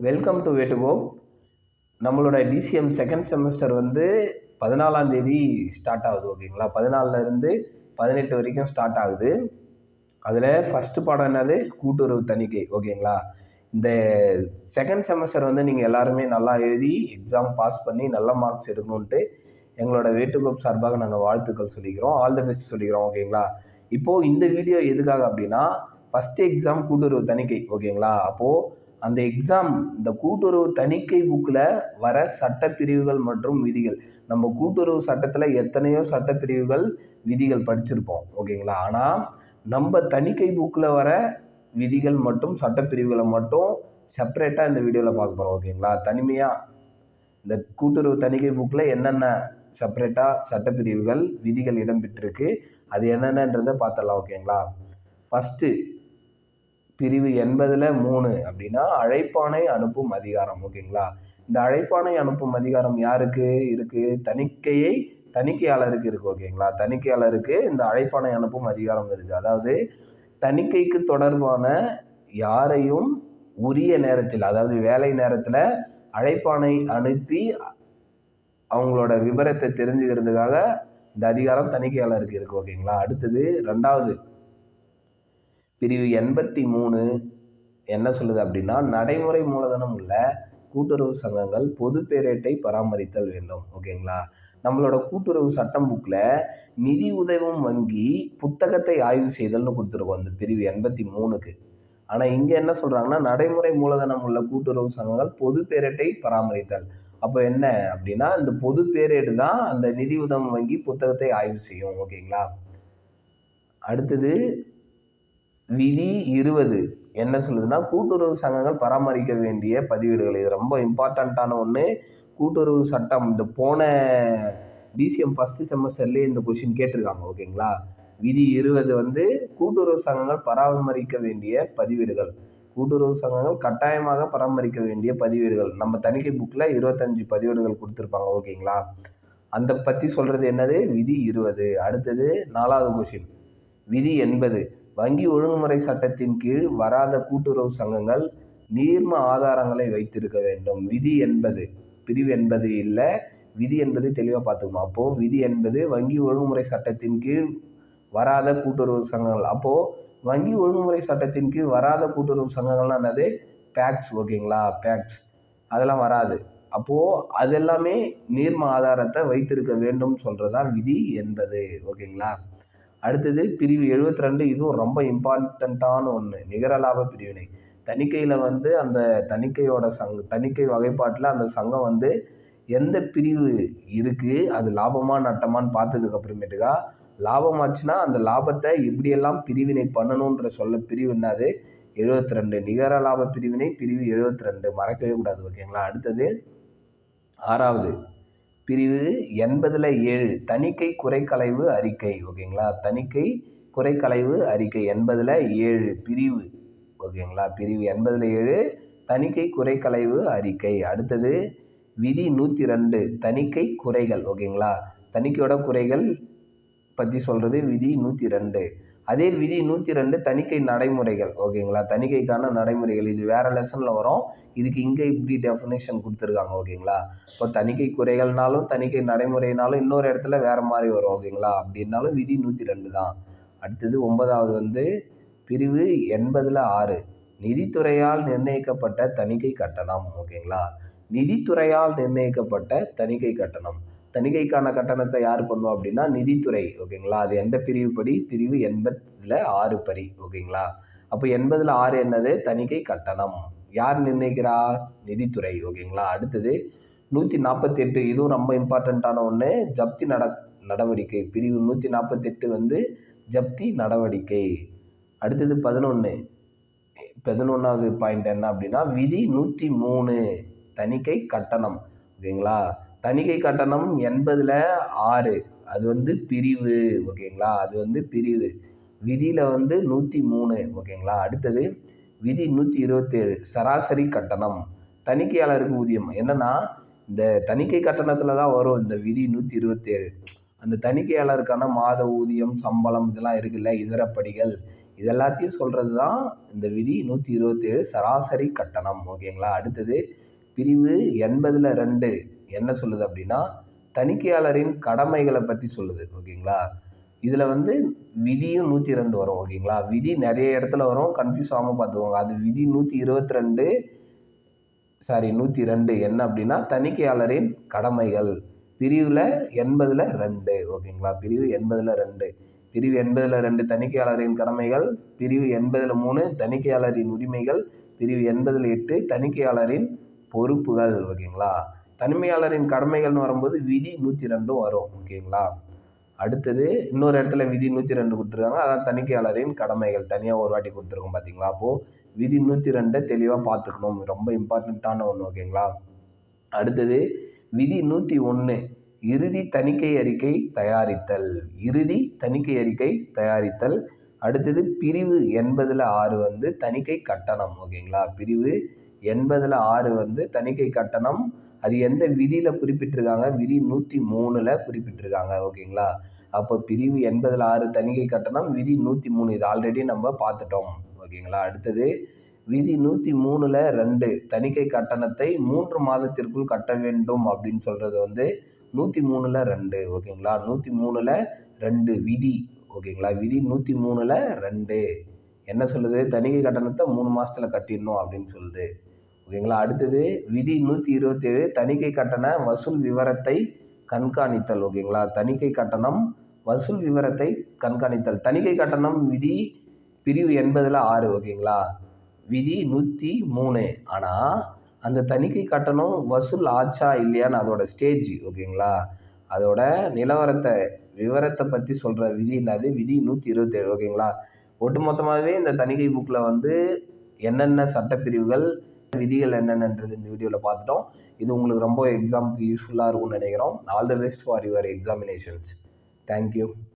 Welcome to வேட்டுகோ நம்மளோட DCM second semester வந்து பதினாலாம் தேதி ஸ்டார்ட் ஆகுது ஓகேங்களா பதினாலருந்து பதினெட்டு வரைக்கும் ஸ்டார்ட் ஆகுது. அதில் ஃபஸ்ட்டு பாடம் என்னது? கூட்டுறவு தணிக்கை ஓகேங்களா இந்த செகண்ட் செமஸ்டர் வந்து நீங்கள் எல்லாருமே நல்லா எழுதி எக்ஸாம் பாஸ் பண்ணி நல்ல மார்க்ஸ் எடுக்கணுன்ட்டு எங்களோட வேட்டுகோப் சார்பாக நாங்கள் வாழ்த்துக்கள் சொல்லிக்கிறோம். ஆல் த பெஸ்ட் சொல்லிக்கிறோம் ஓகேங்களா இப்போது இந்த வீடியோ எதுக்காக அப்படின்னா ஃபஸ்ட்டு எக்ஸாம் கூட்டுறவு தணிக்கை ஓகேங்களா அப்போது அந்த எக்ஸாம் இந்த கூட்டுறவு தணிக்கை புக்கில் வர சட்டப்பிரிவுகள் மற்றும் விதிகள். நம்ம கூட்டுறவு சட்டத்தில் எத்தனையோ சட்டப்பிரிவுகள் விதிகள் படிச்சிருப்போம். ஓகேங்களா? ஆனால் நம்ம தணிக்கை புக்கில் வர விதிகள் மற்றும் சட்டப்பிரிவுகளை மட்டும் செப்பரேட்டாக இந்த வீடியோவில் பார்க்க போகிறோம் ஓகேங்களா? தனிமையாக இந்த கூட்டுறவு தணிக்கை புக்கில் என்னென்ன செப்பரேட்டாக சட்டப்பிரிவுகள் விதிகள் இடம்பெற்றிருக்கு அது என்னென்னன்றதை பார்த்துடலாம். ஓகேங்களா? ஃபஸ்ட்டு பிரிவு எண்பதில் மூணு அப்படின்னா அழைப்பானை அனுப்பும் அதிகாரம் ஓகேங்களா? இந்த அழைப்பானை அனுப்பும் அதிகாரம் யாருக்கு? இருக்குது தணிக்கையை தணிக்கையாளருக்கு இருக்குது ஓகேங்களா? தணிக்கையாளருக்கு இந்த அழைப்பானை அனுப்பும் அதிகாரம் இருக்குது அதாவது தணிக்கைக்கு தொடர்பான யாரையும் உரிய நேரத்தில் அதாவது வேலை நேரத்தில் அழைப்பானை அனுப்பி அவங்களோட விவரத்தை தெரிஞ்சுக்கிறதுக்காக இந்த அதிகாரம் தணிக்கையாளருக்கு இருக்குது ஓகேங்களா? அடுத்தது ரெண்டாவது பிரிவு எண்பத்தி மூணு என்ன சொல்லுது அப்படின்னா நடைமுறை மூலதனம் உள்ள கூட்டுறவு சங்கங்கள் பொது பேரேட்டை பராமரித்தல் வேண்டும் ஓகேங்களா? நம்மளோட கூட்டுறவு சட்டம் புக்கில் நிதி உதவும் வங்கி புத்தகத்தை ஆய்வு செய்தல்னு கொடுத்துருக்கோம் அந்த பிரிவு எண்பத்தி மூணுக்கு. ஆனால் இங்கே என்ன சொல்கிறாங்கன்னா நடைமுறை மூலதனம் உள்ள கூட்டுறவு சங்கங்கள் பொது பேரேட்டை பராமரித்தல். அப்போ என்ன அப்படின்னா இந்த பொது பேரேடு தான் அந்த நிதி உதவும் வங்கி புத்தகத்தை ஆய்வு செய்யும் ஓகேங்களா? அடுத்தது விதி இருபது. என்ன சொல்லுதுன்னா கூட்டுறவு சங்கங்கள் பராமரிக்க வேண்டிய பதிவேடுகள். இது ரொம்ப இம்பார்ட்டண்ட்டான ஒன்று கூட்டுறவு சட்டம் இந்த போன டிசிஎம் ஃபஸ்ட்டு செமஸ்டர்லேயே இந்த கொஷின் கேட்டிருக்காங்க ஓகேங்களா? விதி இருபது வந்து கூட்டுறவு சங்கங்கள் பராமரிக்க வேண்டிய பதிவேடுகள். கூட்டுறவு சங்கங்கள் கட்டாயமாக பராமரிக்க வேண்டிய பதிவேடுகள். நம்ம தணிக்கை புக்கில் இருபத்தஞ்சு பதிவேடுகள் கொடுத்துருப்பாங்க ஓகேங்களா? அந்த பற்றி சொல்கிறது என்னது? விதி இருபது. அடுத்தது நாலாவது கொஷின் விதி எண்பது. வங்கி ஒழுங்குமுறை சட்டத்தின் கீழ் வராத கூட்டுறவு சங்கங்கள் நீர்ம ஆதாரங்களை வைத்திருக்க வேண்டும். விதி என்பது பிரிவு என்பது இல்லை. விதி என்பது தெளிவாக பார்த்துக்கணும் அப்போது விதி என்பது வங்கி ஒழுங்குமுறை சட்டத்தின் கீழ் வராத கூட்டுறவு சங்கங்கள். அப்போது வங்கி ஒழுங்குமுறை சட்டத்தின் கீழ் வராத கூட்டுறவு சங்கங்கள்லாம் என்னது? பேக்ஸ் ஓகேங்களா? பேக்ஸ் அதெல்லாம் வராது. அப்போது அதெல்லாமே நீர்ம ஆதாரத்தை வைத்திருக்க வேண்டும் சொல்கிறதான் விதி என்பது ஓகேங்களா? அடுத்தது பிரிவு எழுபத்தி ரெண்டு இதுவும் ரொம்ப இம்பார்ட்டண்ட்டான ஒன்று நிகர லாப பிரிவினை. தணிக்கையில் வந்து அந்த தணிக்கையோட சங் தணிக்கை வகைப்பாட்டில் அந்த சங்கம் வந்து எந்த பிரிவு இருக்குது அது லாபமாக நட்டமான்னு பார்த்ததுக்கு அப்புறமேட்டுக்கா லாபமாச்சுன்னா அந்த லாபத்தை எப்படியெல்லாம் பிரிவினை பண்ணணுன்ற சொல்ல பிரிவு என்னது? எழுபத்தி ரெண்டு நிகர லாப பிரிவினை பிரிவு எழுபத்தி ரெண்டு மறக்கவே கூடாது ஓகேங்களா? அடுத்தது ஆறாவது. பிரிவு எண்பதில் ஏழு. தணிக்கை குறைக்கலைவு அறிக்கை ஓகேங்களா? தணிக்கை குறைக்கலைவு அறிக்கை எண்பதில் ஏழு பிரிவு ஓகேங்களா? பிரிவு எண்பதில் ஏழு தணிக்கை குறைக்கலைவு அறிக்கை. அடுத்தது விதி நூற்றி ரெண்டு தணிக்கை குறைகள் ஓகேங்களா? தணிக்கையோட குறைகள் பற்றி சொல்கிறது விதி நூற்றி ரெண்டு அதே விதி நூற்றி ரெண்டு தணிக்கை நடைமுறைகள். ஓகேங்களா? தணிக்கைக்கான நடைமுறைகள். இது வேறு லெசனில் வரும். இதுக்கு இங்கே இப்படி டெஃபினேஷன் கொடுத்துருக்காங்க. ஓகேங்களா? இப்போ தணிக்கை குறைகள்னாலும் தணிக்கை நடைமுறைனாலும் இன்னொரு இடத்துல வேறு மாதிரி வரும். ஓகேங்களா? அப்படின்னாலும் விதி நூற்றி ரெண்டு தான். அடுத்தது ஒன்பதாவது வந்து பிரிவு எண்பதில் ஆறு. நிதித்துறையால் நிர்ணயிக்கப்பட்ட தணிக்கை கட்டணம். ஓகேங்களா? நிதித்துறையால் நிர்ணயிக்கப்பட்ட தணிக்கை கட்டணம். தணிக்கைக்கான கட்டணத்தை யார் பண்ணுவோம் அப்படின்னா நிதித்துறை ஓகேங்களா? அது எந்த பிரிவு படி? பிரிவு எண்பதில் ஆறு படி ஓகேங்களா? அப்போ எண்பதில் ஆறு என்னது? தணிக்கை கட்டணம். யார் நிர்ணயிக்கிறா? நிதித்துறை ஓகேங்களா? அடுத்தது நூற்றி நாற்பத்தெட்டு இதுவும் ரொம்ப இம்பார்ட்டண்ட்டான ஒன்று ஜப்தி நட நடவடிக்கை. பிரிவு நூற்றி நாற்பத்தெட்டு வந்து ஜப்தி நடவடிக்கை. அடுத்தது பதினொன்று பதினொன்றாவது பாயிண்ட் என்ன அப்படின்னா விதி நூற்றி மூணு தணிக்கை கட்டணம் ஓகேங்களா? தணிக்கை கட்டணம் எண்பதில் ஆறு. அது வந்து பிரிவு ஓகேங்களா? அது வந்து பிரிவு. விதியில் வந்து நூற்றி மூணு ஓகேங்களா? அடுத்தது விதி நூற்றி இருபத்தேழு சராசரி கட்டணம். தணிக்கையாளருக்கு ஊதியம். என்னென்னா இந்த தணிக்கை கட்டணத்தில் தான் வரும் இந்த விதி நூற்றி இருபத்தேழு அந்த தணிக்கையாளருக்கான மாத ஊதியம் சம்பளம் இதெல்லாம் இருக்குல்ல இதரப்படிகள் இதெல்லாத்தையும் சொல்கிறது தான் இந்த விதி நூற்றி இருபத்தேழு சராசரி கட்டணம் ஓகேங்களா? அடுத்தது பிரிவு எண்பதில் ரெண்டு. என்ன சொல்லுது அப்படின்னா தணிக்கையாளரின் கடமைகளை பற்றி சொல்லுது ஓகேங்களா? இதில் வந்து விதியும் நூற்றி ரெண்டு வரும் ஓகேங்களா? விதி நிறைய இடத்துல வரும் கன்ஃபியூஸ் ஆகாமல் பார்த்துக்கோங்க. அது விதி நூற்றி இருபத்தி ரெண்டு சாரி நூற்றி ரெண்டு என்ன அப்படின்னா தணிக்கையாளரின் கடமைகள். பிரிவில் எண்பதில் ரெண்டு ஓகேங்களா? பிரிவு எண்பதில் ரெண்டு. பிரிவு எண்பதில் ரெண்டு தணிக்கையாளரின் கடமைகள் பிரிவு எண்பதில் மூணு தணிக்கையாளரின் உரிமைகள் பிரிவு எண்பதில் எட்டு தணிக்கையாளரின் பொறுப்புகள் ஓகேங்களா? தனிமையாளரின் கடமைகள்னு வரும்போது விதி நூற்றி ரெண்டும் வரும் ஓகேங்களா? அடுத்தது இன்னொரு இடத்துல விதி நூற்றி ரெண்டு கொடுத்துருக்காங்க. அதான் தணிக்கையாளரின் கடமைகள். தனியாக ஒரு வாட்டி கொடுத்துருக்கோம் பார்த்தீங்களா அப்போது விதி நூற்றி ரெண்டை தெளிவாக பார்த்துக்கணும். ரொம்ப இம்பார்ட்டண்ட்டான ஒன்று ஓகேங்களா? அடுத்தது விதி நூற்றி ஒன்று இறுதி தணிக்கை அறிக்கை தயாரித்தல். இறுதி தணிக்கை அறிக்கை தயாரித்தல். அடுத்தது பிரிவு எண்பதில் ஆறு வந்து தணிக்கை கட்டணம் ஓகேங்களா? பிரிவு எண்பதில் ஆறு வந்து தணிக்கை கட்டணம். அது எந்த விதியில் குறிப்பிட்டிருக்காங்க? விதி நூற்றி மூணில் குறிப்பிட்டிருக்காங்க. ஓகேங்களா? அப்போ பிரிவு எண்பதில் ஆறு தணிக்கை கட்டணம் விதி நூற்றி மூணு இது ஆல்ரெடி நம்ம பார்த்துட்டோம். ஓகேங்களா? அடுத்தது விதி நூற்றி மூணில் ரெண்டு தணிக்கை கட்டணத்தை மூன்று மாதத்திற்குள் கட்ட வேண்டும் அப்படின்னு சொல்கிறது வந்து நூற்றி மூணில் ரெண்டு ஓகேங்களா? நூற்றி மூணில் ரெண்டு விதி ஓகேங்களா? விதி நூற்றி மூணில் ரெண்டு. என்ன சொல்லுது? தணிக்கை கட்டணத்தை மூணு மாதத்தில் கட்டிடணும் அப்படின்னு சொல்லுது. ஓகேங்களா? அடுத்தது விதி நூற்றி இருபத்தேழு தணிக்கை கட்டண வசூல் விவரத்தை கண்காணித்தல் ஓகேங்களா? தணிக்கை கட்டணம் வசூல் விவரத்தை கண்காணித்தல். தணிக்கை கட்டணம் விதி பிரிவு எண்பதில் ஆறு ஓகேங்களா? விதி நூற்றி மூணு. ஆனால் அந்த தணிக்கை கட்டணம் வசூல் ஆச்சா இல்லையான்னு அதோட ஸ்டேஜ் ஓகேங்களா? அதோட நிலவரத்தை விவரத்தை பற்றி சொல்கிற விதி என்னது? விதி நூற்றி இருபத்தேழு ஓகேங்களா? ஒட்டுமொத்தமாகவே இந்த தணிக்கை புக்கில் வந்து என்னென்ன சட்டப்பிரிவுகள் விதிகள் என்னென்னன்றது இந்த வீடியோவில் பார்த்துட்டோம். இது உங்களுக்கு ரொம்ப எக்ஸாமுக்கு யூஸ்ஃபுல்லாக இருக்கும்னு நினைக்கிறோம். All the best for your examinations thank you